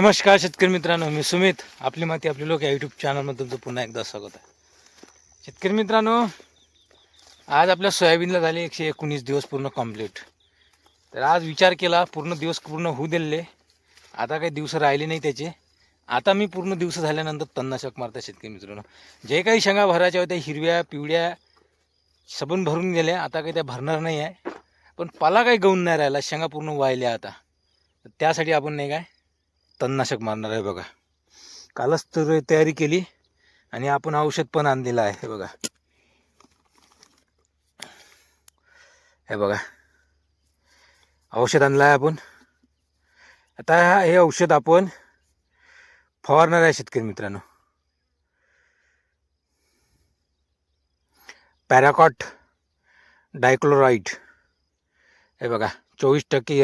नमस्कार शेतकरी मित्रांनो मी सुमित. आपली माती आपली लोक या यूट्यूब चॅनलमध्ये तुमचं पुन्हा एकदा स्वागत आहे. शेतकरी मित्रांनो आज आपल्या सोयाबीनला झाले एकशे एकोणीस दिवस पूर्ण कंप्लीट तर आज विचार केला पूर्ण दिवस पूर्ण होऊ दिले आता काही दिवस राहिले नाही त्याचे. आता मी पूर्ण दिवस झाल्यानंतर तन्नाशक मारता शेतकरी मित्रांनो. जे काही शेंगा भरायच्या होत्या हिरव्या पिवळ्या सबून भरून गेल्या. आता काही त्या भरणार नाही आहे. पण पाला काही गवून नाही राहिला शेंगा पूर्ण वाहिल्या आता. त्यासाठी आपण नाही काय तणनाशक मारणार आहे बघा. कालच तर तयारी केली आणि आपण औषध पण आणलेलं आहे हे बघा. हे बघा. औषध आणलं आहे आपण. आता हे औषध आपण फवारणार आहे शेतकरी मित्रांनो. पॅराकॉट डायक्लोराईड हे बघा चोवीस टक्के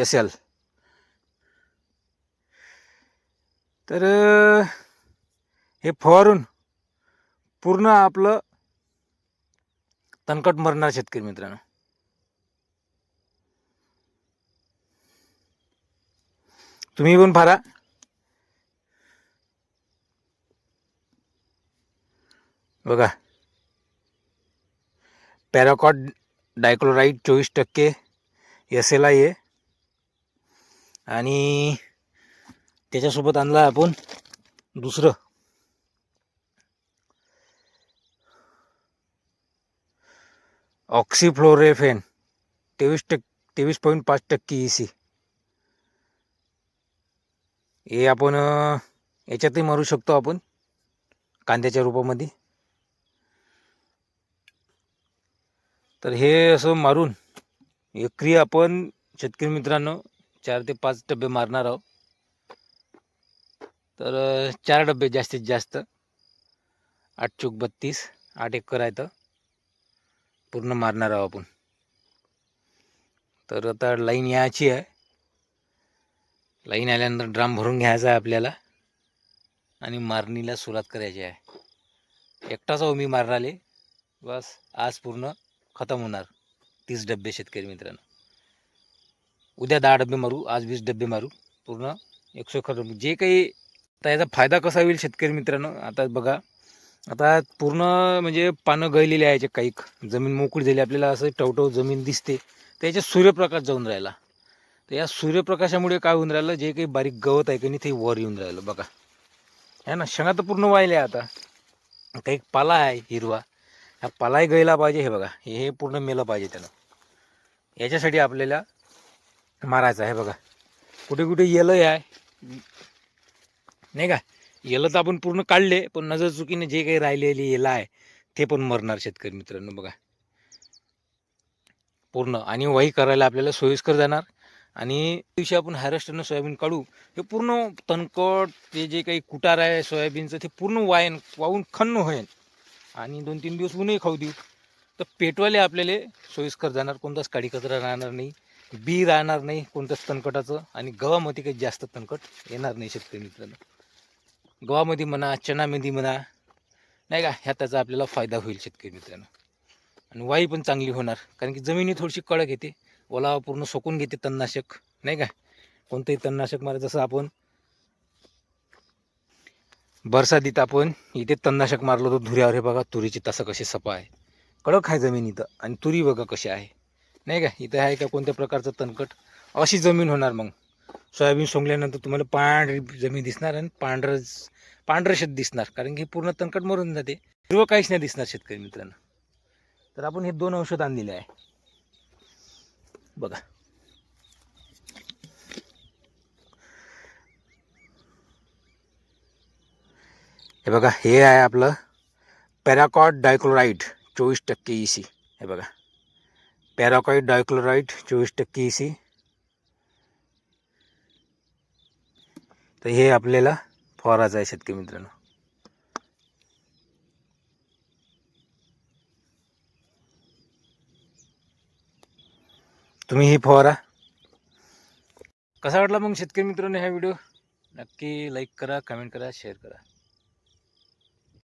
एस एल. तर हे फवारून पूर्ण आपलं तणकट मरणार शेतकरी मित्रांनो. तुम्ही पण फारा. बघा. पॅराकॉट डायक्लोराईड चोवीस टक्के एस एल आय आहे आणि त्याच्यासोबत आणला आपण दुसरं. ऑक्सिफ्लोरेफेन तेवीस टक्के तेवीस पॉईंट पाच टक्के ई सी हे आपण याच्यातही मारू शकतो आपण कांद्याच्या रूपामध्ये. तर हे असं मारून एकरी आपण शेतकरी मित्रांनो चार ते पाच डबे मारणार आहोत. तर चार डबे जास्तीत जास्त. आठ चौक बत्तीस आठ एकर आहे तर पूर्ण मारणार आहोत आपण. तर आता लाईन यायची आहे. लाईन आल्यानंतर ड्राम भरून घ्यायचा आहे आपल्याला. आणि मारणीला सुरुवात करायची आहे. एकटाच आहो मी मारणाले बस आज पूर्ण खतम होणार. तीस डबे शेतकरी मित्रांनो. उद्या दहा डबे मारू आज वीस डबे मारू. पूर्ण एकशे खरं जे काही आता याचा फायदा कसा होईल शेतकरी मित्रांनो? आता बघा. आता पूर्ण म्हणजे पानं गळलेली आहे याचे काही. जमीन मोकळी झाली आपल्याला असं टवटव जमीन दिसते. तर याच्यात सूर्यप्रकाश जाऊन राहिला. तर या सूर्यप्रकाशामुळे काय होऊन राहिलं? जे काही बारीक गवत आहे की नाही ते वर येऊन राहिलं बघा. है ना? शेंगा तर पूर्ण वाहिले आता. काही पाला आहे हिरवा. हा पालाही गळला पाहिजे हे बघा. हे हे पूर्ण मेलं पाहिजे त्यानं. याच्यासाठी आपल्याला मारायचं आहे बघा. कुठे कुठे येलं आहे. नाही का? याला तर आपण पूर्ण काढले पण नजर चुकीने जे काही राहिलेली येलं आहे ते पण मरणार शेतकरी मित्रांनो बघा. पूर्ण. आणि वाही करायला आपल्याला सोयीस्कर जाणार. आणि दिवशी आपण हॅरेस्टरनं सोयाबीन काढू. हे पूर्ण तणकट ते जे काही कुटार आहे सोयाबीनचं ते पूर्ण वायन वाहून खन्न होईल आणि दोन तीन दिवस ऊनही खाऊ देऊ. तर पेटवाले आपल्याला सोयीस्कर जाणार. कोणताच काडी कचरा राहणार नाही. बी राहणार नाही कोणत्याच तणकटाचं. आणि गव्हामध्ये काही जास्त तणकट येणार नाही शेतकरी मित्रांनो. गव्हामध्ये म्हणा चणामध्ये म्हणा नाही का? ह्या त्याचा आपल्याला फायदा होईल शेतकरी मित्रांनो. आणि वाई पण चांगली होणार. कारण की जमिनी थोडीशी कडक येते. ओलावा पूर्ण सोकून घेते तणनाशक नाही का? कोणतंही तणनाशक मारा जसं आपण बरसातीत आपण इथे तणनाशक मारलं होतं धुऱ्यावर हे बघा तुरीची तसं कशी सपा आहे. कडक आहे जमीन इथं. आणि तुरी बघा कशी आहे. नाही का? इथं आहे का कोणत्या प्रकारचं तणकट? अशी जमीन होणार मग. सोयाबीन सोंगल्यानंतर तुम्हाला पांढरी जमीन दिसणार आणि पांढरं पांढरं शेत दिसणार. कारण की पूर्ण तणकट मरून जाते. हिरवं काहीच नाही दिसणार शेतकरी मित्रांनो. तर आपण हे दोन औषध आणलेले आहे. बघा. हे बघा हे आहे आपलं पॅराकॉट डायक्लोराईड चोवीस टक्के ई सी हे बघा. पॅराकॉइड डायक्लोराईड चोवीस टक्के ई सी तर हे आपल्याला फवारायचं आहे शेतकरी मित्रांनो. तुम्ही ही फवारा. कसा वाटला मग शेतकरी मित्रांनो हा व्हिडिओ? नक्की लाईक करा कमेंट करा शेअर करा.